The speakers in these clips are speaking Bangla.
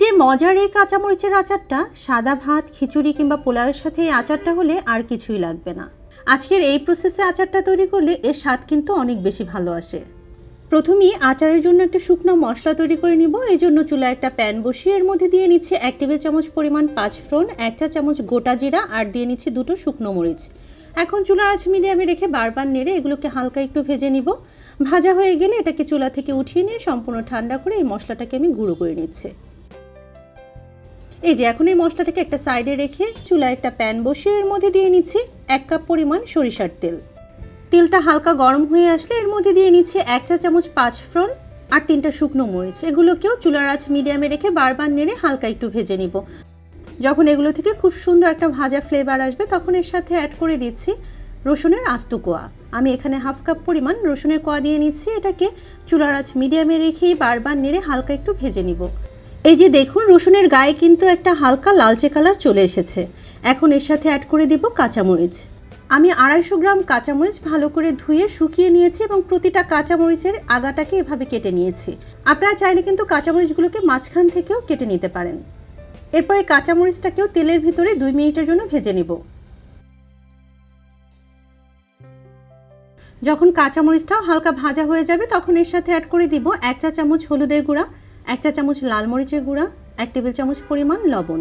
যে মজার এই কাঁচামরিচের আচারটা, সাদা ভাত, খিচুড়ি কিংবা পোলাওয়ের সাথে এই আচারটা হলে আর কিছুই লাগবে না। আজকের এই প্রসেসে আচারটা তৈরি করলে এর স্বাদ কিন্তু অনেক বেশি ভালো আসে। প্রথমেই আচারের জন্য একটা শুকনো মশলা তৈরি করে নিব। এই জন্য চুলায় একটা প্যান বসিয়ে এর মধ্যে দিয়ে নিচ্ছে এক টেবিল চামচ পরিমাণ পাঁচ ফোড়ন, এক চা চামচ গোটা জিরা আর দিয়ে নিচ্ছি দুটো শুকনো মরিচ। এখন চুলার আঁচ মিডিয়ামে রেখে বারবার নেড়ে এগুলোকে হালকা একটু ভেজে নিব। ভাজা হয়ে গেলে এটাকে চুলা থেকে উঠিয়ে নিয়ে সম্পূর্ণ ঠান্ডা করে এই মশলাটাকে আমি গুঁড়ো করে নিচ্ছি। এই যে, এখন এই মশলাটাকে একটা সাইডে রেখে চুলায় একটা প্যান বসিয়ে এর মধ্যে দিয়ে নিচ্ছি এক কাপ পরিমাণ সরিষার তেল। তেলটা হালকা গরম হয়ে আসলে এর মধ্যে দিয়ে নিচ্ছি এক চা চামচ পাঁচ ফোড়ন আর তিনটা শুকনো মরিচ। এগুলোকেও চুলার আঁচ মিডিয়ামে রেখে বারবার নেড়ে হালকা একটু ভেজে নিব। যখন এগুলো থেকে খুব সুন্দর একটা ভাজা ফ্লেভার আসবে, তখন এর সাথে অ্যাড করে দিচ্ছি রসুনের আস্ত কোয়া। আমি এখানে হাফ কাপ পরিমাণ রসুনের কোয়া দিয়ে নিচ্ছি এটাকে। চুলার আঁচ মিডিয়ামে রেখেই বারবার নেড়ে হালকা একটু ভেজে নিব। এই যে দেখুন, রসুনের গায়ে কিন্তু একটা হালকা লালচে কালার চলে এসেছে। এখন এর সাথে অ্যাড করে দিব কাঁচামরিচ। আমি আড়াইশো গ্রাম কাঁচামরিচ ভালো করে ধুয়ে শুকিয়ে নিয়েছি এবং প্রতিটা কাঁচামরিচের আগাটাকে এভাবে কেটে নিয়েছি। আপনারা চাইলে কিন্তু কাঁচামরিচগুলোকে মাঝখান থেকেও কেটে নিতে পারেন। এরপরে কাঁচামরিচটাকেও তেলের ভিতরে দুই মিনিটের জন্য ভেজে নিব। যখন কাঁচামরিচটাও হালকা ভাজা হয়ে যাবে, তখন এর সাথে অ্যাড করে দিব এক চা চামচ হলুদের গুঁড়া। এক চা চামচ লাল মরিচের গুঁড়া, এক টেবিল চামচ পরিমাণ লবণ।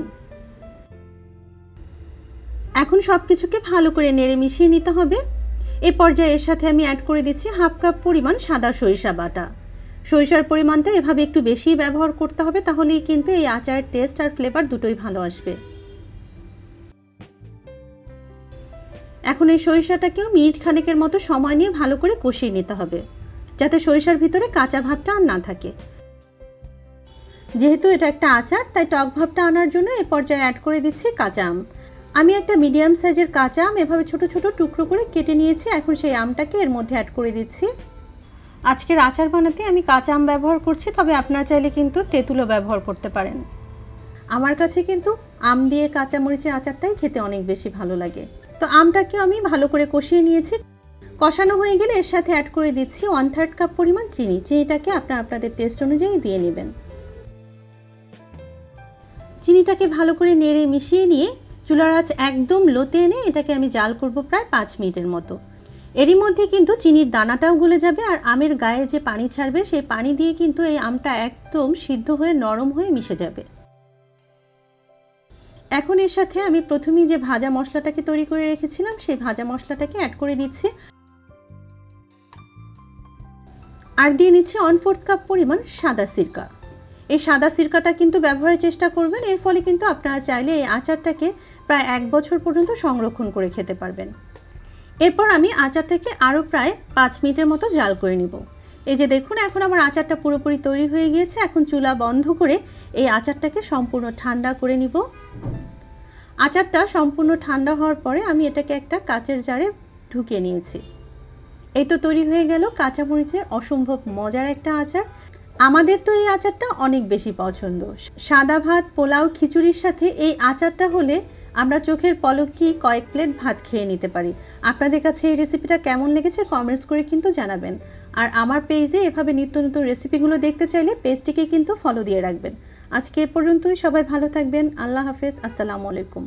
এখন সব কিছুকে ভালো করে নেড়ে মিশিয়ে নিতে হবে। এ পর্যায়ে এর সাথে আমি অ্যাড করে দিচ্ছি হাফ কাপ পরিমাণ সাদা সরিষা বাটা। সরিষার পরিমাণটা এভাবে একটু বেশি ব্যবহার করতে হবে, তাহলেই কিন্তু এই আচারের টেস্ট আর ফ্লেভার দুটোই ভালো আসবে। এখন এই সরিষাটাকেও মিনিট খানেকের মতো সময় নিয়ে ভালো করে কষিয়ে নিতে হবে, যাতে সরিষার ভিতরে কাঁচা ভাবটা আর না থাকে। যেহেতু এটা একটা আচার, তাই টক ভাবটা আনার জন্য এ পর্যায়ে অ্যাড করে দিচ্ছি কাঁচা আম। আমি একটা মিডিয়াম সাইজের কাঁচা আম এভাবে ছোট ছোট টুকরো করে কেটে নিয়েছি, এখন সেই আমটাকে এর মধ্যে অ্যাড করে দিচ্ছি। আজকের আচার বানাতে আমি কাঁচা আম ব্যবহার করছি, তবে আপনারা চাইলে কিন্তু তেঁতুলও ব্যবহার করতে পারেন। আমার কাছে কিন্তু আম দিয়ে কাঁচা মরিচের আচারটাই খেতে অনেক বেশি ভালো লাগে। তো আমটাকেও আমি ভালো করে কষিয়ে নিয়েছি। কষানো হয়ে গেলে এর সাথে অ্যাড করে দিচ্ছি ওয়ান থার্ড কাপ পরিমাণ চিনি, চিনিটাকে আপনারা আপনাদের টেস্ট অনুযায়ী দিয়ে নেবেন। চিনিটাকে ভালো করে নেড়ে মিশিয়ে নিয়ে চুলার আঁচ একদম লোতে এনে এটাকে আমি জাল করব প্রায় পাঁচ মিনিটের মতো। এরই মধ্যে কিন্তু চিনির দানাটাও গলে যাবে আর আমের গায়ে যে পানি ছাড়বে, সেই পানি দিয়ে কিন্তু এই আমটা একদম সিদ্ধ হয়ে নরম হয়ে মিশে যাবে। এখন এর সাথে আমি প্রথমেই যে ভাজা মশলাটাকে তৈরি করে রেখেছিলাম, সেই ভাজা মশলাটাকে অ্যাড করে দিচ্ছি। আর দিয়ে নিচ্ছে ওয়ান ফোর্থ কাপ পরিমাণ সাদা সিরকা। এই সাদা সিরকাটা কিন্তু ব্যবহারের চেষ্টা করবেন। এর ফলে কিন্তু আপনারা চাইলে এই আচারটাকে প্রায় এক বছর পর্যন্ত সংরক্ষণ করে খেতে পারবেন। এরপর আমি আচারটাকে আরও প্রায় পাঁচ মিনিটের মতো জাল করে নিব। এই যে দেখুন, এখন আমার আচারটা পুরোপুরি তৈরি হয়ে গিয়েছে। এখন চুলা বন্ধ করে এই আচারটাকে সম্পূর্ণ ঠান্ডা করে নিব। আচারটা সম্পূর্ণ ঠান্ডা হওয়ার পরে আমি এটাকে একটা কাচের জারে ঢুকিয়ে নিয়েছি। এই তো তৈরি হয়ে গেল। কাঁচামরিচের অসম্ভব মজার একটা আচার। আমাদের তো এই আচারটা অনেক বেশি পছন্দ। সাদা ভাত, পোলাও, খিচুড়ির সাথে এই আচারটা হলে আমরা চোখের পলকই কয়েক প্লেট ভাত খেয়ে নিতে পারি। আপনাদের কাছে এই রেসিপিটা কেমন লেগেছে কমেন্টস করে কিন্তু জানাবেন। আর আমার পেজে এভাবে নিত্য নতুন রেসিপিগুলো দেখতে চাইলে পেজটিকে কিন্তু ফলো দিয়ে রাখবেন। আজকে এ পর্যন্তই, সবাই ভালো থাকবেন। আল্লাহ হাফেজ, আসসালামু আলাইকুম।